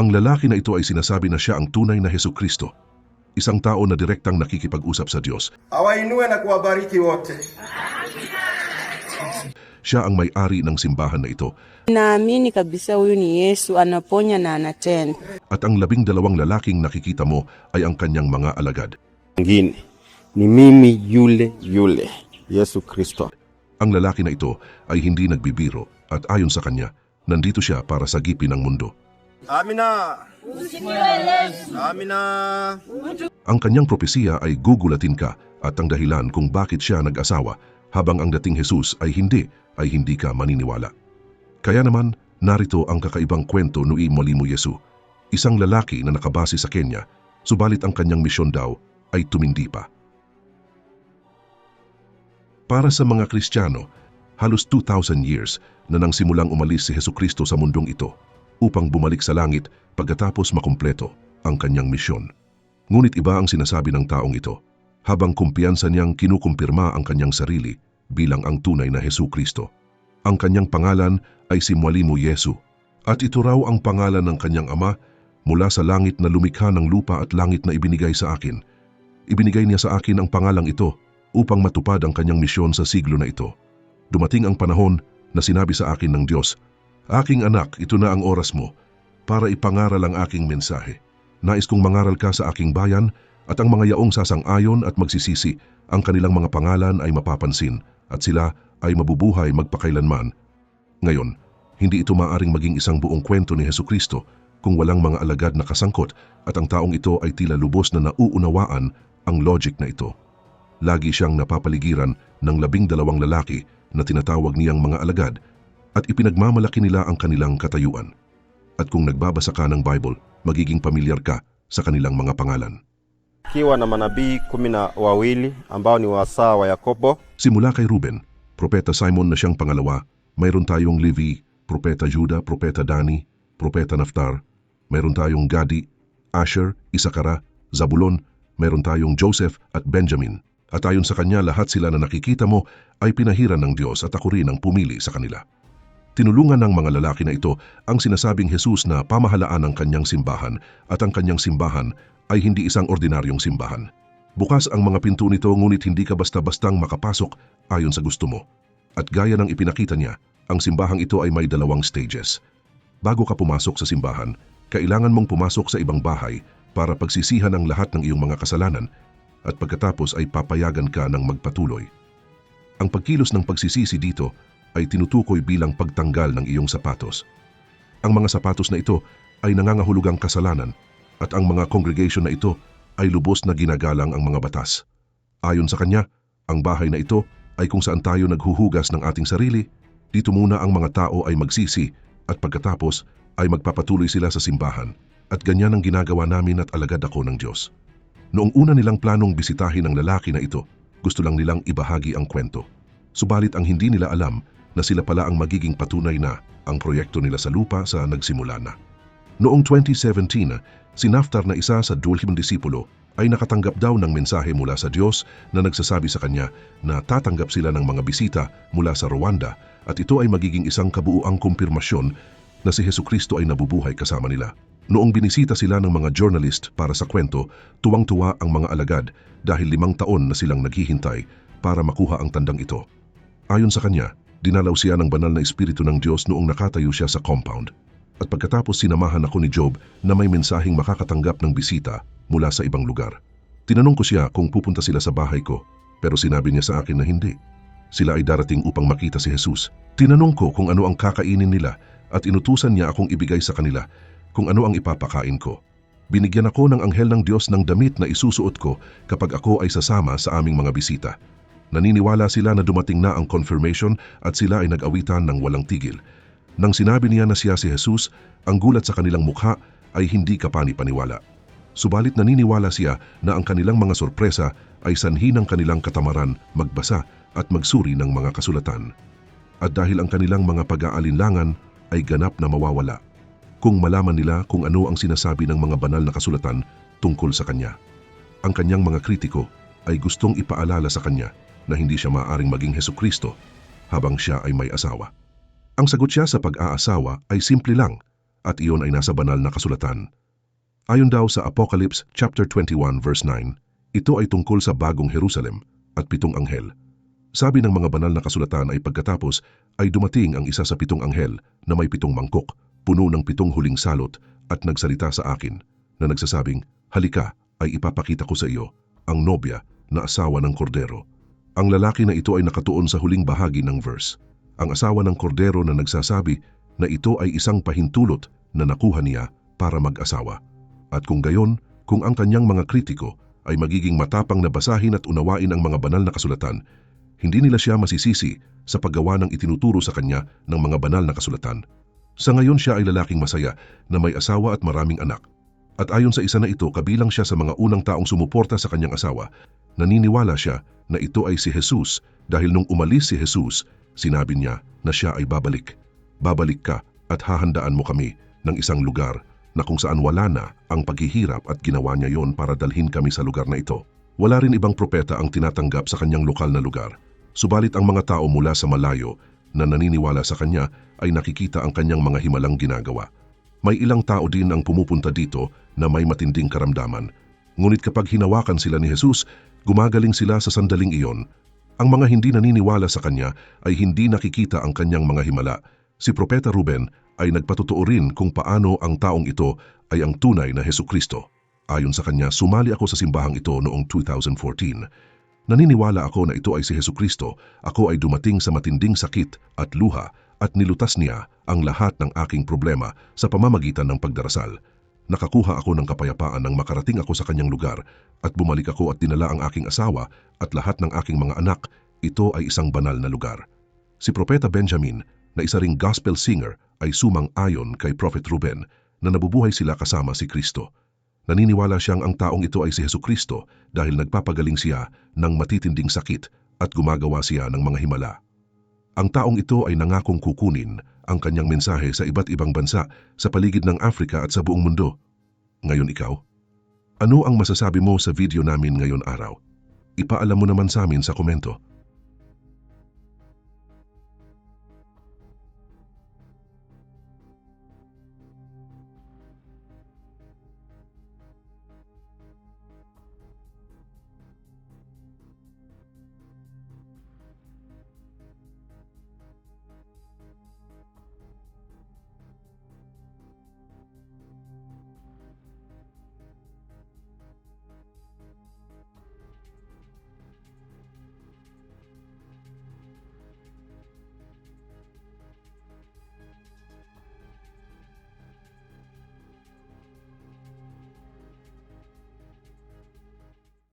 Ang lalaki na ito ay sinasabi na siya ang tunay na Heso Kristo, isang tao na direktang nakikipag-usap sa Diyos. awainue na kuwabariki wote. Siya ang may-ari ng simbahan na ito Naamini kabisa huyu ni Yesu anaponya na anatenda. at ang labing dalawang lalaking nakikita mo ay ang kanyang mga alagad. mwingine ni mimi yule yule Yesu Kristo. Ang lalaki na ito ay hindi nagbibiro at ayon sa kanya, nandito siya para sagipin ang mundo. Amina. Amina. Ang kanyang propesiya ay gugulatin ka at ang dahilan kung bakit siya nag-asawa habang ang dating Jesus ay hindi, ay hindi ka maniniwala. Kaya naman, narito ang kakaibang kwento ni Molimo Yesu, isang lalaki na nakabase sa Kenya, subalit ang kanyang misyon daw ay tumindi pa. Para sa mga Kristiyano, halos 2,000 years na nang simulang umalis si Heso Kristo sa mundong ito upang bumalik sa langit pagkatapos makumpleto ang kanyang misyon. Ngunit iba ang sinasabi ng taong ito, habang kumpiyansa niyang kinukumpirma ang kanyang sarili bilang ang tunay na Heso Kristo. Ang kanyang pangalan ay si Mwalimu Yesu, at ito raw ang pangalan ng kanyang ama mula sa langit na lumikha ng lupa at langit na ibinigay sa akin. Ibinigay niya sa akin ang pangalang ito upang matupad ang kanyang misyon sa siglo na ito. Dumating ang panahon na sinabi sa akin ng Diyos, Aking anak, ito na ang oras mo para ipangaral ang aking mensahe. Nais kong mangaral ka sa aking bayan at ang mga yaong sasang-ayon at magsisisi, ang kanilang mga pangalan ay mapapansin at sila ay mabubuhay magpakailanman. Ngayon, hindi ito maaring maging isang buong kwento ni Heso Kristo kung walang mga alagad na kasangkot at ang taong ito ay tila lubos na nauunawaan ang logic na ito. Lagi siyang napapaligiran ng labing dalawang lalaki na tinatawag niyang mga alagad at ipinagmamalaki nila ang kanilang katayuan. At kung nagbabasa ka ng Bible, magiging pamilyar ka sa kanilang mga pangalan. Kiwa na manabii kumi na wawili ambao ni wasaa wa Yakobo, Simula kay Ruben, Propeta Simon na siyang pangalawa, mayroon tayong Levi, Propeta Juda, Propeta Dani, Propeta Naftar, mayroon tayong Gadi, Asher, Isakara, Zabulon, mayroon tayong Joseph at Benjamin. At ayon sa kanya lahat sila na nakikita mo ay pinahiran ng Diyos at ako rin ang pumili sa kanila. Tinulungan ng mga lalaki na ito ang sinasabing Jesus na pamahalaan ng kanyang simbahan at ang kanyang simbahan ay hindi isang ordinaryong simbahan. Bukas ang mga pinto nito ngunit hindi ka basta-bastang makapasok ayon sa gusto mo. At gaya ng ipinakita niya, ang simbahang ito ay may dalawang stages. Bago ka pumasok sa simbahan, kailangan mong pumasok sa ibang bahay para pagsisihan ang lahat ng iyong mga kasalanan at pagkatapos ay papayagan ka ng magpatuloy. Ang pagkilos ng pagsisisi dito ay tinutukoy bilang pagtanggal ng iyong sapatos. Ang mga sapatos na ito ay nangangahulugang kasalanan at ang mga congregation na ito ay lubos na ginagalang ang mga batas. Ayon sa kanya, ang bahay na ito ay kung saan tayo naghuhugas ng ating sarili, dito muna ang mga tao ay magsisi at pagkatapos ay magpapatuloy sila sa simbahan at ganyan ang ginagawa namin at alagad ako ng Diyos. Noong una nilang planong bisitahin ang lalaki na ito, gusto lang nilang ibahagi ang kwento. Subalit ang hindi nila alam na sila pala ang magiging patunay na ang proyekto nila sa lupa sa nagsimula na. Noong 2017, si Naftar na isa sa dulhim disipulo ay nakatanggap daw ng mensahe mula sa Diyos na nagsasabi sa kanya na tatanggap sila ng mga bisita mula sa Rwanda at ito ay magiging isang kabuuang kumpirmasyon na si Heso Kristo ay nabubuhay kasama nila. Noong binisita sila ng mga journalist para sa kwento, tuwang-tuwa ang mga alagad dahil limang taon na silang naghihintay para makuha ang tandang ito. Ayon sa kanya, dinalaw siya ng banal na espiritu ng Diyos noong nakatayo siya sa compound. At pagkatapos sinamahan ako ni Job na may mensaheng makakatanggap ng bisita mula sa ibang lugar. Tinanong ko siya kung pupunta sila sa bahay ko, pero sinabi niya sa akin na hindi. Sila ay darating upang makita si Jesus. Tinanong ko kung ano ang kakainin nila at inutusan niya akong ibigay sa kanila kung ano ang ipapakain ko. Binigyan ako ng anghel ng Diyos ng damit na isusuot ko kapag ako ay sasama sa aming mga bisita. Naniniwala sila na dumating na ang confirmation at sila ay nag-awitan ng walang tigil. Nang sinabi niya na siya si Jesus, ang gulat sa kanilang mukha ay hindi kapani-paniwala. Subalit naniniwala siya na ang kanilang mga sorpresa ay sanhi ng kanilang katamaran magbasa at magsuri ng mga kasulatan. At dahil ang kanilang mga pag-aalinlangan ay ganap na mawawala kung malaman nila kung ano ang sinasabi ng mga banal na kasulatan tungkol sa kanya. Ang kanyang mga kritiko ay gustong ipaalala sa kanya na hindi siya maaring maging Heso Kristo habang siya ay may asawa. Ang sagot siya sa pag-aasawa ay simple lang. at iyon ay nasa banal na kasulatan. Ayon daw sa Apocalypse chapter 21 verse 9, ito ay tungkol sa bagong Jerusalem at pitong anghel. Sabi ng mga banal na kasulatan ay pagkatapos ay dumating ang isa sa pitong anghel na may pitong mangkok, puno ng pitong huling salot at nagsalita sa akin na nagsasabing, Halika, ay ipapakita ko sa iyo ang nobya na asawa ng kordero. Ang lalaki na ito ay nakatuon sa huling bahagi ng verse. Ang asawa ng kordero na nagsasabi na ito ay isang pahintulot na nakuha niya para mag-asawa. At kung gayon, kung ang kanyang mga kritiko ay magiging matapang na basahin at unawain ang mga banal na kasulatan, hindi nila siya masisisi sa paggawa ng itinuturo sa kanya ng mga banal na kasulatan. Sa ngayon siya ay lalaking masaya na may asawa at maraming anak. At ayon sa isa na ito, kabilang siya sa mga unang taong sumuporta sa kanyang asawa, naniniwala siya na ito ay si Jesus dahil nung umalis si Jesus, sinabi niya na siya ay babalik. Babalik ka at hahandaan mo kami ng isang lugar na kung saan wala na ang paghihirap at ginawa niya yon para dalhin kami sa lugar na ito. Wala rin ibang propeta ang tinatanggap sa kanyang lokal na lugar. Subalit ang mga tao mula sa malayo na naniniwala sa kanya ay nakikita ang kanyang mga himalang ginagawa. May ilang tao din ang pumupunta dito na may matinding karamdaman. Ngunit kapag hinawakan sila ni Jesus, gumagaling sila sa sandaling iyon. Ang mga hindi naniniwala sa kanya ay hindi nakikita ang kanyang mga himala. Si Propeta Ruben ay nagpatotoo rin kung paano ang taong ito ay ang tunay na Heso Kristo. Ayon sa kanya, sumali ako sa simbahang ito noong 2014. Naniniwala ako na ito ay si Heso Kristo. Ako ay dumating sa matinding sakit at luha at nilutas niya ang lahat ng aking problema sa pamamagitan ng pagdarasal. Nakakuha ako ng kapayapaan nang makarating ako sa kanyang lugar at bumalik ako at dinala ang aking asawa at lahat ng aking mga anak. Ito ay isang banal na lugar. Si Propeta Benjamin na isa ring gospel singer ay sumang-ayon kay Prophet Ruben na nabubuhay sila kasama si Kristo. Naniniwala siyang ang taong ito ay si Heso Kristo dahil nagpapagaling siya ng matitinding sakit at gumagawa siya ng mga himala. Ang taong ito ay nangakong kukunin ang kanyang mensahe sa iba't ibang bansa sa paligid ng Afrika at sa buong mundo. Ngayon ikaw? Ano ang masasabi mo sa video namin ngayon araw? Ipaalam mo naman sa amin sa komento.